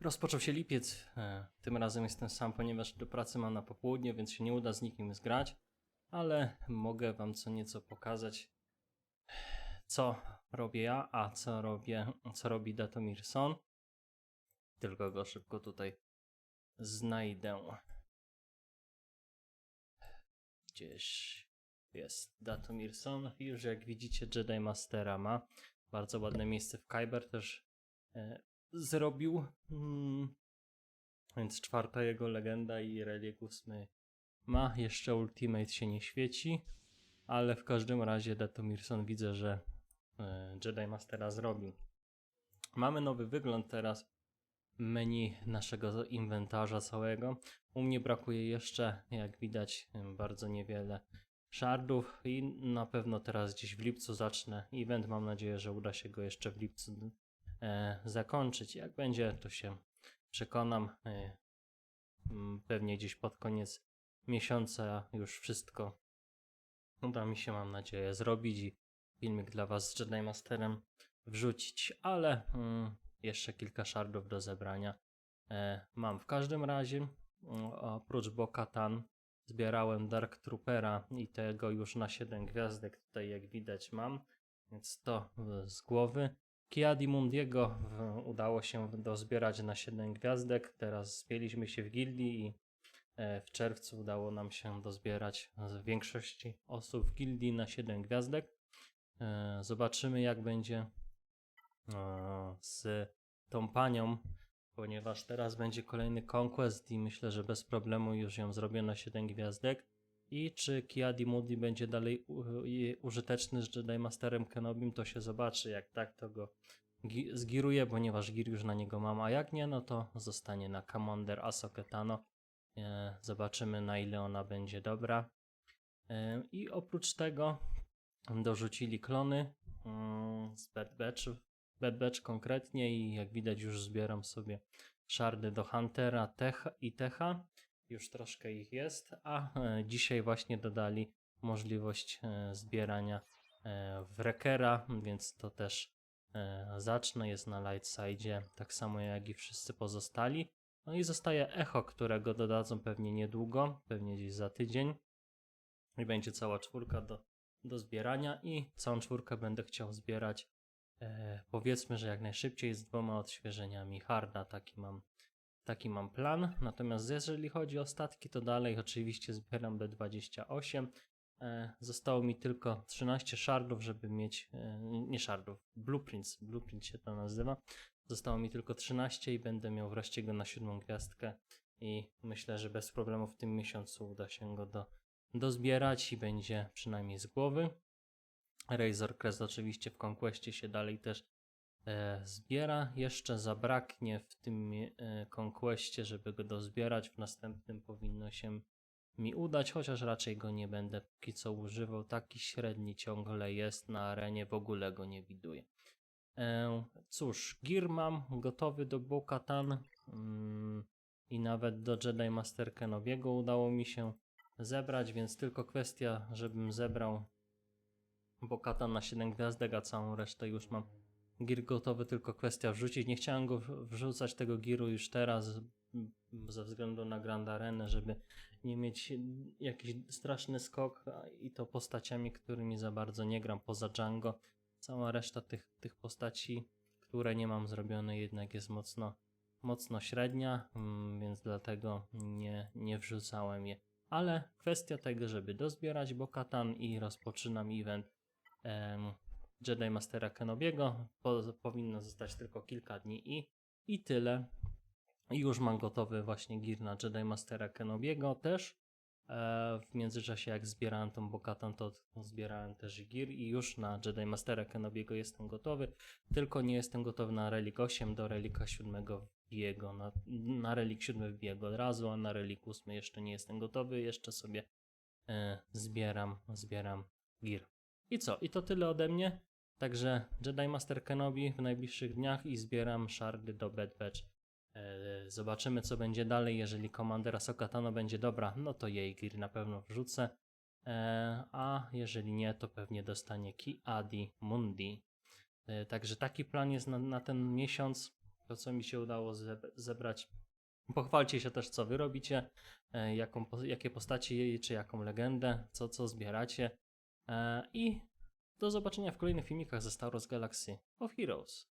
Rozpoczął się lipiec. E, Tym razem jestem sam, ponieważ do pracy mam na popołudnie, więc się nie uda z nikim zgrać, ale mogę wam co nieco pokazać, co robię ja, a co robię, co robi Datomirson. Tylko go szybko tutaj znajdę. Gdzieś jest Datomirson. Już jak widzicie Jedi Mastera ma. Bardzo ładne miejsce w Kyber też e, zrobił. Mm. Więc czwarta jego legenda i relikt ósmy ma. Jeszcze Ultimate się nie świeci. Ale w każdym razie Datomirson widzę, że e, Jedi Mastera zrobił. Mamy nowy wygląd teraz menu naszego inwentarza całego. U mnie brakuje jeszcze, jak widać, bardzo niewiele shardów i na pewno teraz gdzieś w lipcu zacznę event. Mam nadzieję, że uda się go jeszcze w lipcu zakończyć. Jak będzie, to się przekonam. E, pewnie gdzieś pod koniec miesiąca już wszystko uda mi się, mam nadzieję, zrobić i filmik dla Was z Jedi Masterem wrzucić, ale mm, jeszcze kilka shardów do zebrania e, mam. W każdym razie, mm, oprócz Bo-Katan, zbierałem Dark Troopera i tego już na 7 gwiazdek tutaj jak widać mam, więc to e, z głowy. Kiadi Mundiego w, udało się dozbierać na 7 gwiazdek, teraz spieliśmy się w gildii i e, w czerwcu udało nam się dozbierać z większości osób w gildii na 7 gwiazdek. E, Zobaczymy jak będzie e, z tą panią, ponieważ teraz będzie kolejny conquest i myślę, że bez problemu już ją zrobię na 7 gwiazdek. I czy Kiadi Moody będzie dalej użyteczny z Jedi Masterem Kenobim, to się zobaczy. Jak tak, to go gi- zgiruję, ponieważ gir już na niego mam, a jak nie, no to zostanie na Commander Ahsoka Tano. E, zobaczymy na ile ona będzie dobra. E, I oprócz tego dorzucili klony mm, z Bad Batch, Bad Batch konkretnie i jak widać już zbieram sobie szardy do Huntera Techa i Techa. Już troszkę ich jest, a e, dzisiaj właśnie dodali możliwość e, zbierania e, Wreckera, więc to też zacznę. Jest na light side, tak samo jak i wszyscy pozostali. No i zostaje Echo, którego dodadzą pewnie niedługo, pewnie gdzieś za tydzień. I będzie cała czwórka do, do zbierania i całą czwórkę będę chciał zbierać e, powiedzmy, że jak najszybciej z dwoma odświeżeniami harda, taki mam, taki mam plan. Natomiast jeżeli chodzi o statki, to dalej oczywiście zbieram B28. E, zostało mi tylko 13 shardów, żeby mieć, e, nie shardów, blueprints, blueprint się to nazywa. Zostało mi tylko 13 i będę miał wreszcie go na siódmą gwiazdkę i myślę, że bez problemu w tym miesiącu uda się go do, dozbierać i będzie przynajmniej z głowy. Razor Crest oczywiście w Conquestie się dalej też zbiera. Jeszcze zabraknie w tym e, Conquestie, żeby go dozbierać. W następnym powinno się mi udać, chociaż raczej go nie będę póki co używał. Taki średni ciągle jest na arenie, w ogóle go nie widuję. E, cóż, gear mam gotowy do Bo-Katan mm, i nawet do Jedi Master Kenobiego udało mi się zebrać, więc tylko kwestia, żebym zebrał Bo-Katan na 7 gwiazdek, a całą resztę już mam gear gotowy, tylko kwestia wrzucić. Nie chciałem go wrzucać tego gearu już teraz m, ze względu na Grand Arenę, żeby nie mieć jakiś straszny skok i to postaciami, którymi za bardzo nie gram poza Django. Cała reszta tych, tych postaci, które nie mam zrobione, jednak jest mocno, mocno średnia, mm, więc dlatego nie, nie wrzucałem je. Ale kwestia tego, żeby dozbierać Bo-Katan i rozpoczynam event Jedi Mastera Kenobiego. Po, powinno zostać tylko kilka dni i, i tyle. Już mam gotowy właśnie gear na Jedi Mastera Kenobiego też. E, w międzyczasie jak zbierałem tą Bokatan, to zbierałem też gear i już na Jedi Mastera Kenobiego jestem gotowy. Tylko nie jestem gotowy na Relik 8 do Relika 7 wbiego. Na, na Relik 7 wbiego od razu, a na Relik 8 jeszcze nie jestem gotowy. Jeszcze sobie e, zbieram, zbieram gear. I co? I to tyle ode mnie. Także Jedi Master Kenobi w najbliższych dniach i zbieram szardy do Bad Batch. E, zobaczymy co będzie dalej, jeżeli komandera Sokatano będzie dobra, no to jej gear na pewno wrzucę, e, a jeżeli nie, to pewnie dostanie Ki Adi Mundi. E, także taki plan jest na, na ten miesiąc, to co mi się udało zebrać. Pochwalcie się też co wy robicie, jaką, jakie postacie, czy jaką legendę, co, co zbieracie i do zobaczenia w kolejnych filmikach ze Star Wars Galaxy of Heroes.